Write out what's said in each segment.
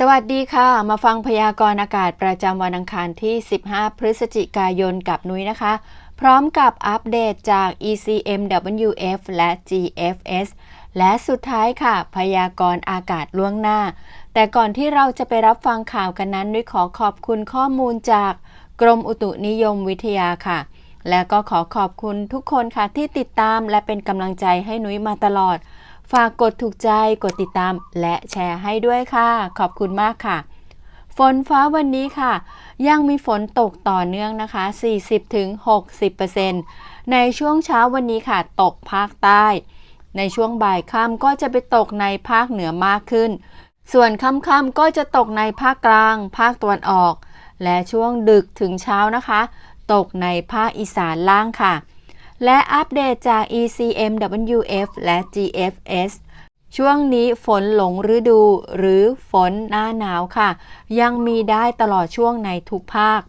สวัสดีค่ะ มาฟังพยากรณ์อากาศประจำวันอังคารที่ 15 พฤศจิกายนกับนุ้ยนะคะ พร้อมกับอัปเดตจาก ECMWF และ GFS และสุดท้ายค่ะ พยากรณ์อากาศล่วงหน้า แต่ก่อนที่เราจะไปรับฟังข่าวกันนั้นนุ้ยขอขอบคุณข้อมูลจากกรมอุตุนิยมวิทยาค่ะ และก็ขอขอบคุณทุกคนค่ะที่ติดตามและเป็นกำลังใจให้นุ้ยมาตลอด ฝากกดถูกใจ กดติดตาม และแชร์ให้ด้วยค่ะ ขอบคุณมากค่ะ ฝนฟ้าวันนี้ค่ะ ยังมีฝนตกต่อเนื่องนะคะ 40-60%ในช่วงเช้าวันนี้ค่ะ ตกภาคใต้ ในช่วงบ่ายค่ำก็จะไปตกในภาคเหนือมากขึ้น ส่วนค่ำๆก็จะตกในภาคกลาง ภาคตะวันออก และช่วงดึกถึงเช้านะคะ ตกในภาคอีสานล่างค่ะ และอัปเดตจาก ECMWF และ GFS ช่วงนี้ฝนหลงฤดู หรือฝนหน้าหนาวค่ะ ยังมีได้ตลอดช่วงในทุกภาค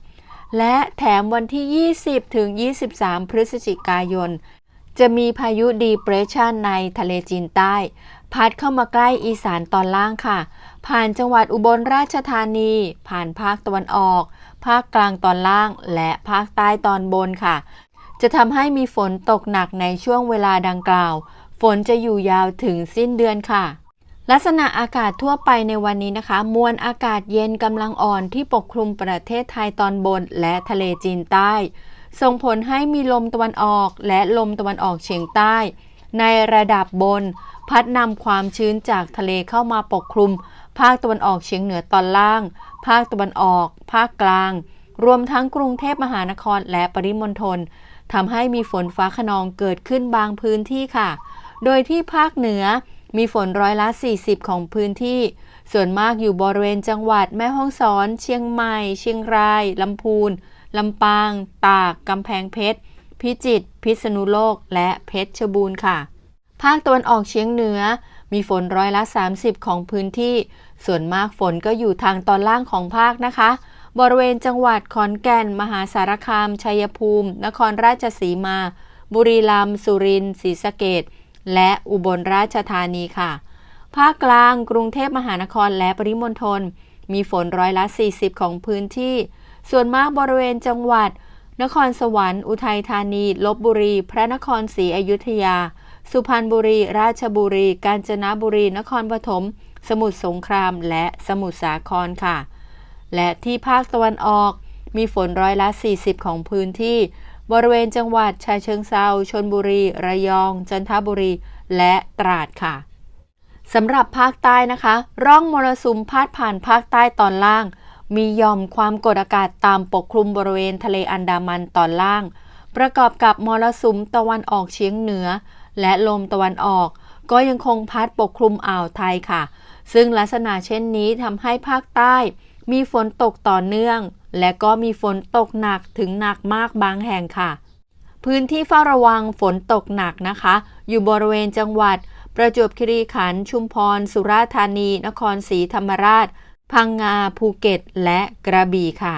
และแถมวันที่ 20 ถึง 23 พฤศจิกายน จะมีพายุดีเปรสชันในทะเลจีนใต้ พัดเข้ามาใกล้อีสานตอนล่างค่ะ ผ่านจังหวัดอุบลราชธานี ผ่านภาคตะวันออก ภาคกลางตอนล่าง และภาคใต้ตอนบนค่ะ จะทำให้มีฝนตกหนักในช่วงเวลาดังกล่าว ฝนจะอยู่ยาวถึงสิ้นเดือนค่ะ ลักษณะอากาศทั่วไปในวันนี้นะคะ มวลอากาศเย็นกำลังอ่อนที่ปกคลุมประเทศไทยตอนบนและทะเลจีนใต้ ส่งผลให้มีลมตะวันออกและลมตะวันออกเฉียงใต้ ในระดับบน พัดนำความชื้นจากทะเลเข้ามาปกคลุม ภาคตะวันออกเฉียงเหนือตอนล่าง ภาคตะวันออก ภาคกลาง รวมทั้งกรุงเทพมหานครและปริมณฑล ทำให้มีฝนฟ้าขนองเกิดขึ้นบางพื้นที่ค่ะ โดยที่ภาคเหนือมีฝนร้อยละ 40 ของพื้นที่ ส่วนมากอยู่บริเวณจังหวัดแม่ฮ่องสอน เชียงใหม่ เชียงราย ลำพูน ลำปาง ตาก กำแพงเพชร พิจิตร พิษณุโลก และเพชรบูรณ์ค่ะ ภาคตะวันออกเฉียงเหนือ มีฝนร้อยละ 30 ของพื้นที่ ส่วนมากฝนก็อยู่ทางตอนล่างของภาคนะคะ บริเวณจังหวัดขอนแก่น มหาสารคาม ชัยภูมิ นครราชสีมา บุรีรัมย์ สุรินทร์ ศรีสะเกดและอุบลราชธานีค่ะ ภาคกลาง กรุงเทพมหานครและปริมณฑล มีฝนร้อยละ 40 ของพื้นที่ ส่วนมากบริเวณจังหวัด นครสวรรค์ อุทัยธานี ลบบุรี พระนครศรีอยุธยา สุพรรณบุรี ราชบุรี กาญจนบุรี นครปฐม สมุทรสงคราม และสมุทรสาครค่ะ และที่ภาคตะวันออก มีฝนร้อยละ 40 ของพื้นที่ บริเวณจังหวัดชายเชิงเซาชนบุรี ระยอง จันทบุรี และตราดค่ะสำหรับภาคใต้นะคะ ร่องมรสุมพาดผ่านภาคใต้ตอนล่าง มีย่อมความกดอากาศตามปกคลุมบริเวณทะเลอันดามันตอนล่าง ประกอบกับมรสุมตะวันออกเฉียงเหนือ และลมตะวันออก ก็ยังคงพัดปกคลุมอ่าวไทยค่ะ ซึ่งลักษณะเช่นนี้ทำให้ภาคใต้ มีฝนตกต่อเนื่อง และก็มีฝนตกหนักถึงหนักมากบางแห่งค่ะ พื้นที่เฝ้าระวังฝนตกหนักนะคะ อยู่บริเวณจังหวัด ประจวบคีรีขันธ์ชุมพร สุราษฎร์ธานี นครศรีธรรมราช พังงาภูเก็ต และกระบี่ค่ะ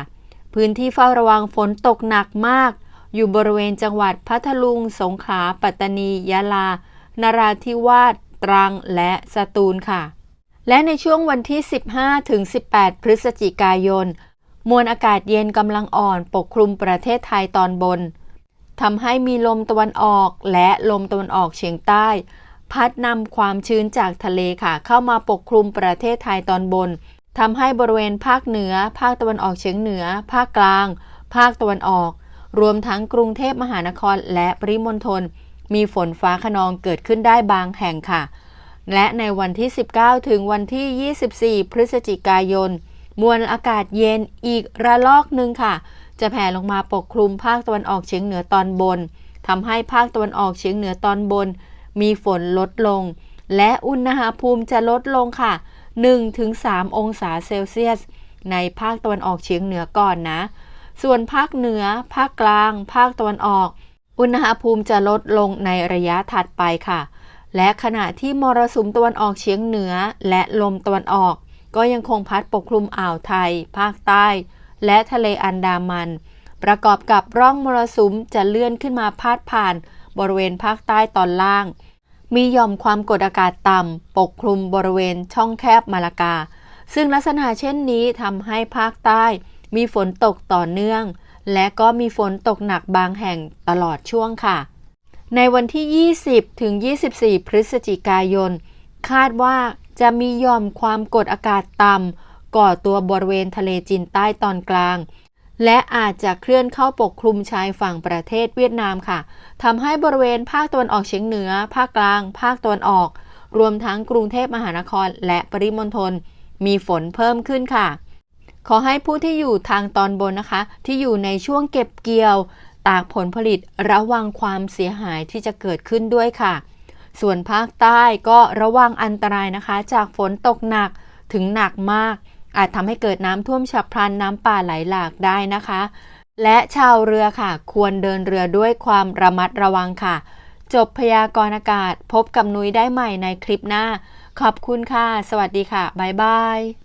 พื้นที่เฝ้าระวังฝนตกหนักมาก อยู่บริเวณจังหวัดพัทลุง สงขลาปัตตานียะลา นราธิวาสตรังและสตูลค่ะ และในช่วงวันที่ 15 ถึง 18 พฤศจิกายน มวลอากาศเย็นกำลังอ่อนปกคลุมประเทศไทยตอนบนทำให้มีลมตะวันออกและลมตะวันออกเฉียงใต้ พัดนำความชื้นจากทะเลค่ะ เข้ามาปกคลุมประเทศไทยตอนบนทำให้บริเวณภาคเหนือ ภาคตะวันออกเฉียงเหนือ ภาคกลาง ภาคตะวันออก รวมทั้งกรุงเทพมหานครและปริมณฑลมีฝนฟ้าขนองเกิดขึ้นได้บางแห่งค่ะ และในวันที่ 19 ถึงวันที่ 24 พฤศจิกายน มวลอากาศเย็นอีกระลอกหนึ่งค่ะ จะแผ่ลงมาปกคลุมภาคตะวันออกเฉียงเหนือตอนบนทำให้ภาคตะวันออกเฉียงเหนือตอนบน มีฝนลดลง และอุณหภูมิจะลดลงค่ะ 1-3 องศาเซลเซียส ในภาคตะวันออกเฉียงเหนือก่อนนะ ส่วนภาคเหนือ ภาคกลาง ภาคตะวันออก อุณหภูมิจะลดลงในระยะถัดไปค่ะ และขณะที่มรสุมตะวันออกเฉียงเหนือและลมตะวันออก ก็ยังคงพัดปกคลุมอ่าวไทย ภาคใต้ และทะเลอันดามัน ประกอบกับร่องมรสุมจะเลื่อนขึ้นมาพาดผ่านบริเวณภาคใต้ตอนล่าง มีย่อมความกดอากาศต่ำปกคลุมบริเวณช่องแคบมาลากา ซึ่งลักษณะเช่นนี้ทำให้ภาคใต้ มีฝนตกต่อเนื่อง และก็มีฝนตกหนักบางแห่งตลอดช่วงค่ะ ในวันที่ 20 ถึง 24 พฤศจิกายน คาดว่าจะมีย่อมความกดอากาศต่ำก่อตัวบริเวณทะเลจีนใต้ตอนกลาง และอาจจะเคลื่อนเข้าปกคลุมชายฝั่งประเทศเวียดนามค่ะทำให้บริเวณภาคตะวันออกเฉียงเหนือ ภาคกลาง ภาคตะวันออก รวมทั้งกรุงเทพมหานครและปริมณฑลมีฝนเพิ่มขึ้นค่ะ ขอให้ผู้ที่อยู่ทางตอนบนนะคะ ที่อยู่ในช่วงเก็บเกี่ยว ตากผลผลิตระวังความเสียหายที่จะเกิดขึ้นด้วยค่ะ ส่วนภาคใต้ก็ระวังอันตรายนะคะ จากฝนตกหนักถึงหนักมาก อาจทำให้เกิดน้ำท่วมฉับพลันน้ำป่าไหลหลากได้นะคะ และชาวเรือค่ะ ควรเดินเรือด้วยความระมัดระวังค่ะ จบพยากรณ์อากาศพบกับนุ้ยได้ใหม่ในคลิปหน้า ขอบคุณค่ะ สวัสดีค่ะ บ๊ายบาย